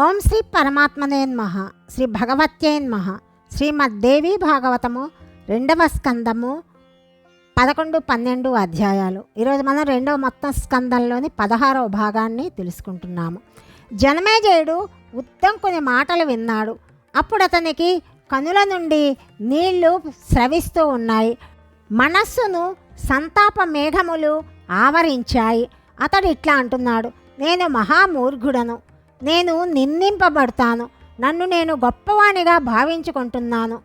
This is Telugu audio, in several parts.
ఓం శ్రీ పరమాత్మనేన్మహ శ్రీ భగవత్యేన్మహ శ్రీమద్దేవి భాగవతము రెండవ స్కందము పదకొండు పన్నెండు అధ్యాయాలు. ఈరోజు మనం రెండవ మొత్తం స్కందంలోని పదహారవ భాగాన్ని తెలుసుకుంటున్నాము. జనమేజయుడు ఉత్తంకుని మాటలు విన్నాడు. అప్పుడు అతనికి కనుల నుండి నీళ్ళు స్రవిస్తూ ఉన్నాయి. మనస్సును సంతాప మేఘములు ఆవరించాయి. అతడు ఇట్లా అంటున్నాడు నేను మహామూర్ఘుడను. నేను నిందింపబడతాను. నన్ను నేను గొప్పవాణిగా భావించుకుంటున్నాను.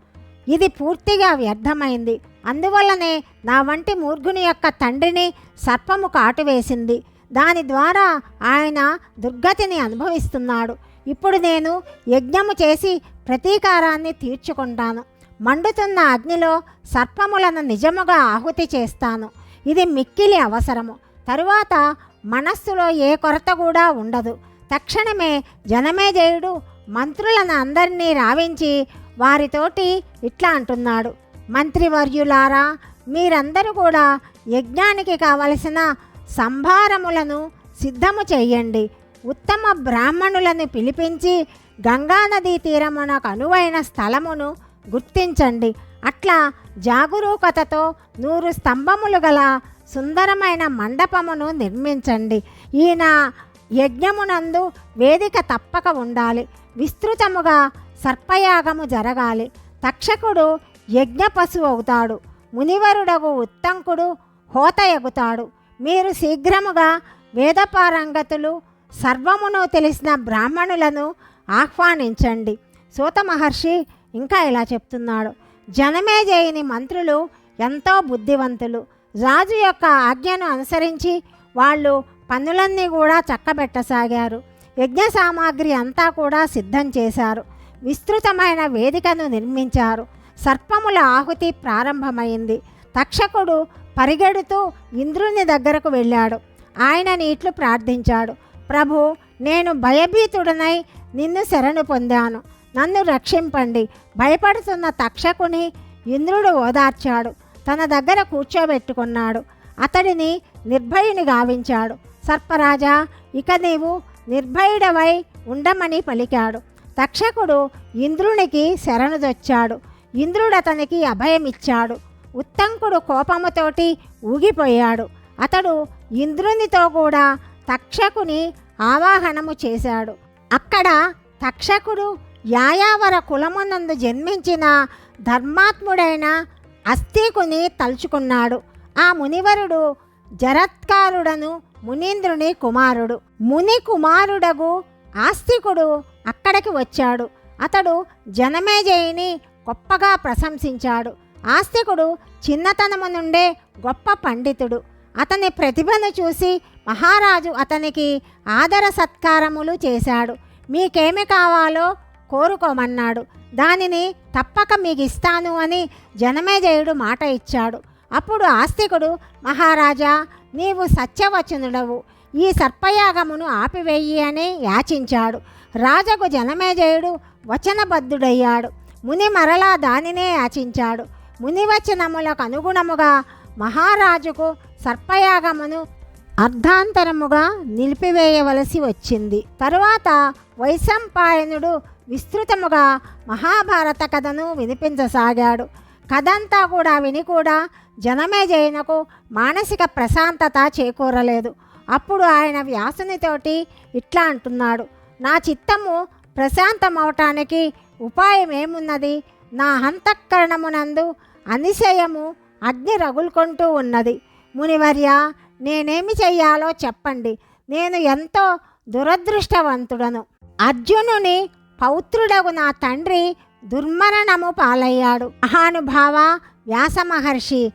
ఇది పూర్తిగా వ్యర్థమైంది. అందువల్లనే నా వంటి మూర్ఘుని యొక్క తండ్రిని సర్పము కాటువేసింది. దాని ద్వారా ఆయన దుర్గతిని అనుభవిస్తున్నాడు. ఇప్పుడు నేను యజ్ఞము చేసి ప్రతీకారాన్ని తీర్చుకుంటాను. మండుతున్న అగ్నిలో సర్పములను నిజముగా ఆహుతి చేస్తాను. ఇది మిక్కిలి అవసరము. తరువాత మనస్సులో ఏ కొరత కూడా ఉండదు. తక్షణమే జనమేజయుడు మంత్రులను అందరినీ రావించి వారితోటి ఇట్లా అంటున్నాడు. మంత్రివర్యులారా మీరందరూ కూడా యజ్ఞానికి కావలసిన సంభారములను సిద్ధము చేయండి. ఉత్తమ బ్రాహ్మణులను పిలిపించి గంగానదీ తీరమునకు అనువైన స్థలమును గుర్తించండి. అట్లా జాగరూకతతో నూరు స్తంభములు గల సుందరమైన మండపమును నిర్మించండి. ఈయన యజ్ఞమునందు వేదిక తప్పక ఉండాలి. విస్తృతముగా సర్పయాగము జరగాలి. తక్షకుడు యజ్ఞ పశువు అవుతాడు. మునివరుడగు ఉత్తంకుడు హోత ఎగుతాడు. మీరు శీఘ్రముగా వేదపారంగతులు సర్వమును తెలిసిన బ్రాహ్మణులను ఆహ్వానించండి. సూత మహర్షి ఇంకా ఇలా చెప్తున్నాడు. జనమేజయుని మంత్రులు ఎంతో బుద్ధివంతులు. రాజు యొక్క ఆజ్ఞను అనుసరించి వాళ్ళు పనులన్నీ కూడా చక్కబెట్టసాగారు. యజ్ఞ సామాగ్రి అంతా కూడా సిద్ధం చేశారు. విస్తృతమైన వేదికను నిర్మించారు. సర్పముల ఆహుతి ప్రారంభమైంది. తక్షకుడు పరిగెడుతూ ఇంద్రుని దగ్గరకు వెళ్ళాడు. ఆయన నీట్లు ప్రార్థించాడు. ప్రభు నేను భయభీతుడనై నిన్ను శరణు పొందాను. నన్ను రక్షింపండి. భయపడుతున్న తక్షకుని ఇంద్రుడు ఓదార్చాడు. తన దగ్గర కూర్చోబెట్టుకున్నాడు. అతడిని నిర్భయుని గావించాడు. సర్పరాజా ఇక నీవు నిర్భయుడవై ఉండమని పలికాడు. తక్షకుడు ఇంద్రునికి శరణుదొచ్చాడు ఇంద్రుడు అతనికి అభయమిచ్చాడు. ఉత్తంకుడు కోపముతోటి ఊగిపోయాడు. అతడు ఇంద్రునితో కూడా తక్షకుని ఆవాహనము చేశాడు. అక్కడ తక్షకుడు యాయావర కులమునందు జన్మించిన ధర్మాత్ముడైన అస్థికుని తలుచుకున్నాడు. ఆ మునివరుడు జరత్కారుడను మునీంద్రుని కుమారుడు. ముని కుమారుడగు ఆస్తికుడు అక్కడికి వచ్చాడు. అతడు జనమేజయుని గొప్పగా ప్రశంసించాడు. ఆస్తికుడు చిన్నతనము నుండే గొప్ప పండితుడు. అతని ప్రతిభను చూసి మహారాజు అతనికి ఆదర సత్కారములు చేశాడు. మీకేమి కావాలో కోరుకోమన్నాడు. దానిని తప్పక మీకు ఇస్తాను అని జనమేజయుడు మాట ఇచ్చాడు. అప్పుడు ఆస్తికుడు మహారాజా నీవు సత్యవచనుడవు. ఈ సర్పయాగమును ఆపివేయి అని యాచించాడు. రాజకు జనమేజయుడు వచనబద్ధుడయ్యాడు. ముని మరలా దానినే యాచించాడు. మునివచనములకు అనుగుణముగా మహారాజుకు సర్పయాగమును అర్ధాంతరముగా నిలిపివేయవలసి వచ్చింది. తరువాత వైశంపాయనుడు విస్తృతముగా మహాభారత కథను వినిపించసాగాడు. కథంతా కూడా విని కూడా జనమేజయునకు మానసిక ప్రశాంతత చేకూరలేదు. అప్పుడు ఆయన వ్యాసునితోటి ఇట్లా అంటున్నాడు నా చిత్తము ప్రశాంతమవటానికి ఉపాయం ఏమున్నది నా అంతఃకరణమునందు అనిశయము అగ్ని రగులుకుంటూ ఉన్నది. మునివర్య నేనేమి చెయ్యాలో చెప్పండి. నేను ఎంతో దురదృష్టవంతుడను. అర్జునుని పౌత్రుడగు నా తండ్రి దుర్మరణము పాలయ్యాడు. మహానుభావ వ్యాస మహర్షి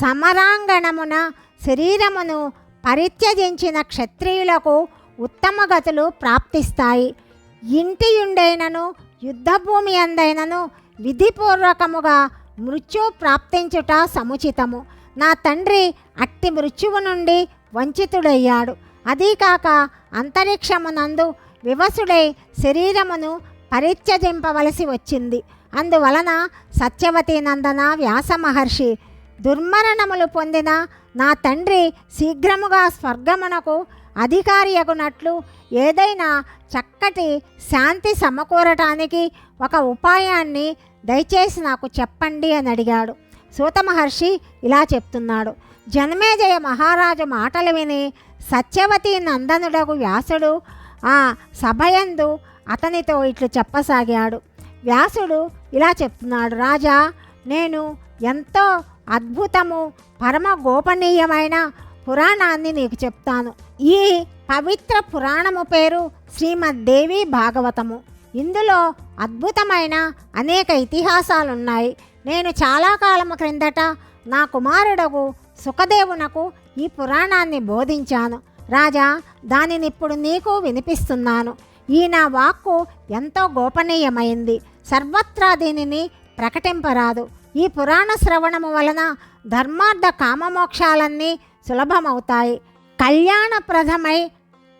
సమరాంగణమున శరీరమును పరిత్యజించిన క్షత్రియులకు ఉత్తమ గతులు ప్రాప్తిస్తాయి. ఇంటియుండైనను యుద్ధభూమి అందైనను విధిపూర్వకముగా మృత్యు ప్రాప్తించుట సముచితము. నా తండ్రి అట్టి మృత్యువు నుండి వంచితుడయ్యాడు. అదీకాక అంతరిక్షమునందు వివసుడై శరీరమును పరిత్యజింపవలసి వచ్చింది. అందువలన సత్యవతి నందన వ్యాస మహర్షి దుర్మరణములు పొందిన నా తండ్రి శీఘ్రముగా స్వర్గమునకు అధికారి అగునట్లు ఏదైనా చక్కటి శాంతి సమకూరటానికి ఒక ఉపాయాన్ని దయచేసి నాకు చెప్పండి అని అడిగాడు. సూత మహర్షి ఇలా చెప్తున్నాడు. జనమేజయ మహారాజు మాటలు విని సత్యవతి నందనుడగు వ్యాసుడు ఆ సభయందు అతనితో ఇట్లు చెప్పసాగాడు. వ్యాసుడు ఇలా చెప్తున్నాడు రాజా నేను ఎంతో అద్భుతము పరమ గోపనీయమైన పురాణాన్ని నీకు చెప్తాను. ఈ పవిత్ర పురాణము పేరు శ్రీమద్దేవి భాగవతము. ఇందులో అద్భుతమైన అనేక ఇతిహాసాలున్నాయి. నేను చాలా కాలము క్రిందట నా కుమారుడగు సుఖదేవునకు ఈ పురాణాన్ని బోధించాను. రాజా దానిని ఇప్పుడు నీకు వినిపిస్తున్నాను. ఈ నా వాక్కు ఎంతో గోపనీయమైంది. సర్వత్రా దీనిని ప్రకటింపరాదు. ఈ పురాణ శ్రవణము వలన ధర్మార్థ కామమోక్షాలన్నీ సులభమవుతాయి. కళ్యాణప్రదమై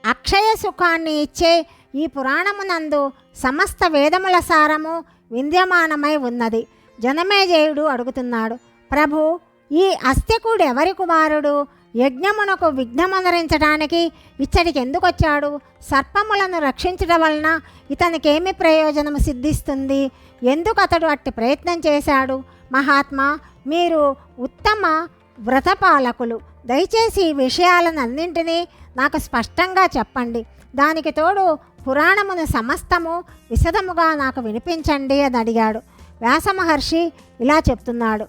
అక్షయ సుఖాన్ని ఇచ్చే ఈ పురాణమునందు సమస్త వేదముల సారము విద్యమానమై ఉన్నది. జనమేజయుడు అడుగుతున్నాడు ప్రభు ఈ అస్తికుడు ఎవరి కుమారుడు? యజ్ఞమునకు విఘ్నమందరించడానికి ఇచ్చడికి ఎందుకు వచ్చాడు సర్పములను రక్షించడం వలన ఇతనికేమి ప్రయోజనం సిద్ధిస్తుంది? ఎందుకు అతడు అట్టి ప్రయత్నం చేశాడు? మహాత్మా మీరు ఉత్తమ వ్రతపాలకులు. దయచేసి ఈ విషయాలనన్నింటినీ నాకు స్పష్టంగా చెప్పండి. దానికి తోడు పురాణమును సమస్తము విశదముగా నాకు వినిపించండి అని అడిగాడు. వ్యాసమహర్షి ఇలా చెప్తున్నాడు.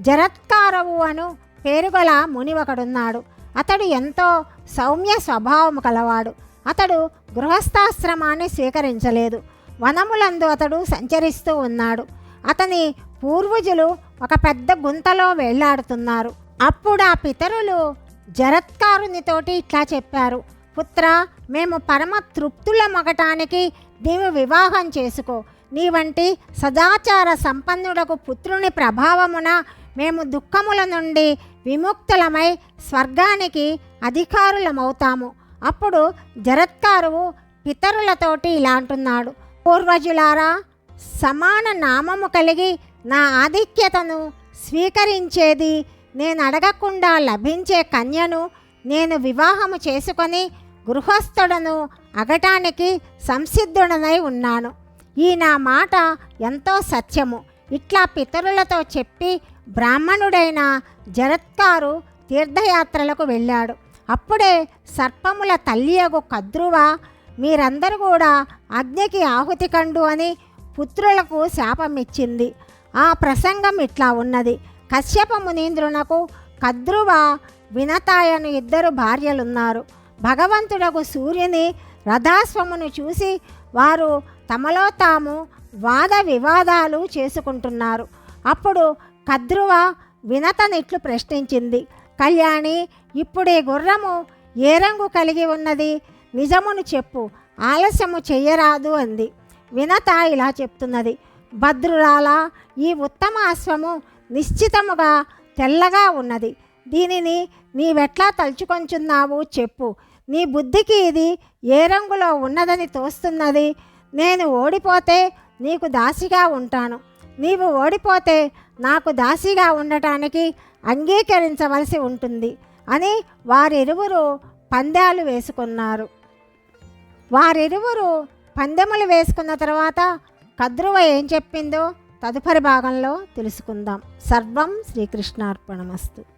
జరత్కారవు అను పేరుగల ముని ఒకడున్నాడు అతడు ఎంతో సౌమ్య స్వభావము కలవాడు. అతడు గృహస్థాశ్రమాన్ని స్వీకరించలేదు. వనములందు అతడు సంచరిస్తూ ఉన్నాడు. అతని పూర్వజులు ఒక పెద్ద గుంతలో వేళ్ళాడుతున్నారు. అప్పుడు ఆ పితరులు జరత్కారునితోటి ఇట్లా చెప్పారు. పుత్ర మేము పరమ తృప్తుల మగటానికి నీవు వివాహం చేసుకో. నీ వంటి సదాచార సంపన్నుడకు పుత్రుని ప్రభావమున మేము దుఃఖముల నుండి విముక్తులమై స్వర్గానికి అధికారులమవుతాము. అప్పుడు జరత్కారువు పితరులతోటి ఇలా అంటున్నాడు. పూర్వజులారా సమాన నామము కలిగి నా ఆధిక్యతను స్వీకరించేది నేను అడగకుండా లభించే కన్యను నేను వివాహము చేసుకొని గృహస్థుడను అగటానికి సంసిద్ధుడనై ఉన్నాను. ఈ నా మాట ఎంతో సత్యము. ఇట్లా పితరులతో చెప్పి బ్రాహ్మణుడైన జరత్కారు తీర్థయాత్రలకు వెళ్ళాడు. అప్పుడే సర్పముల తల్లియగు కద్రువ మీరందరూ కూడా అగ్నికి ఆహుతి కండు అని పుత్రులకు శాపమిచ్చింది. ఆ ప్రసంగం ఇట్లా ఉన్నది. కశ్యప మునీంద్రునకు కద్రువ వినతాయను ఇద్దరు భార్యలున్నారు. భగవంతుడకు సూర్యుని రథాస్వమును చూసి వారు తమలో తాము వాద వివాదాలు చేసుకుంటున్నారు. అప్పుడు కద్రువ వినతనిట్లు ప్రశ్నించింది. కళ్యాణి ఇప్పుడే గుర్రము ఏ రంగు కలిగి ఉన్నది? నిజమును చెప్పు ఆలస్యము చెయ్యరాదు అంది. వినత ఇలా చెప్తున్నది. భద్రురాల ఈ ఉత్తమ అశ్వము నిశ్చితముగా తెల్లగా ఉన్నది. దీనిని నీవెట్లా తలుచుకొంచున్నావు చెప్పు. నీ బుద్ధికి ఇది ఏ రంగులో ఉన్నదని తోస్తున్నది? నేను ఓడిపోతే నీకు దాసిగా ఉంటాను. నీవు ఓడిపోతే నాకు దాసిగా ఉండటానికి అంగీకరించవలసి ఉంటుంది అని వారిరువురు పందాలు వేసుకున్నారు. వారిరువురు పందెములు వేసుకున్న తర్వాత కద్రువ ఏం చెప్పిందో తదుపరి భాగంలో తెలుసుకుందాం. సర్వం శ్రీకృష్ణార్పణమస్తు.